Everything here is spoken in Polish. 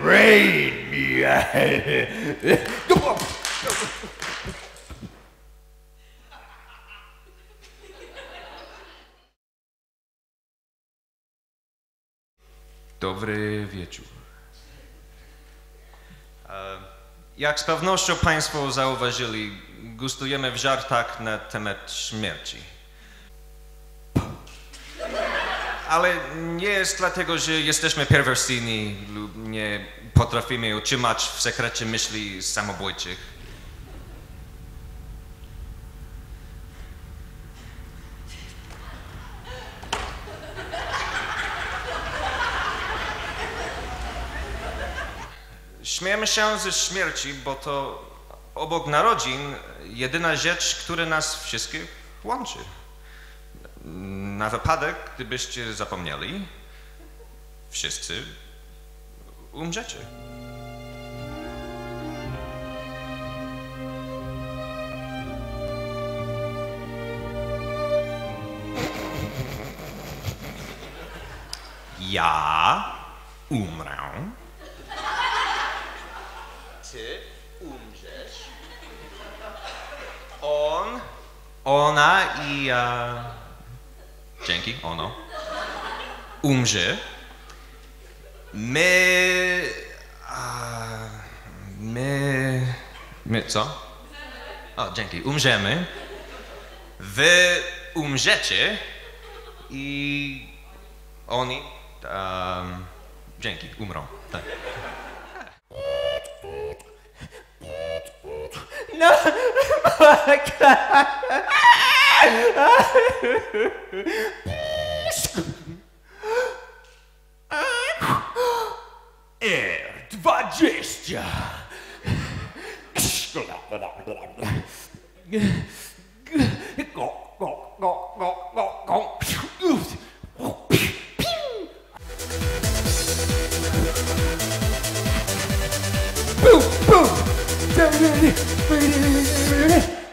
Brain me. Dobry wieczór. E, jak z pewnością Państwo zauważyli, gustujemy w żartach na temat śmierci. Ale nie jest dlatego, że jesteśmy perwersyjni lub nie potrafimy utrzymać w sekrecie myśli samobójczych. Śmiejemy się ze śmierci, bo to obok narodzin jedyna rzecz, która nas wszystkich łączy. Na wypadek, gdybyście zapomnieli, wszyscy umrzecie. Ja umrę. Ty umrzesz. On, ona i ja. Dzięki, ono. Umrze. My. My. My co? O, dzięki. Umrzemy. Wy umrzecie. I. Oni. Um, dzięki, umrą. Tak. No. R20. Boom, boom.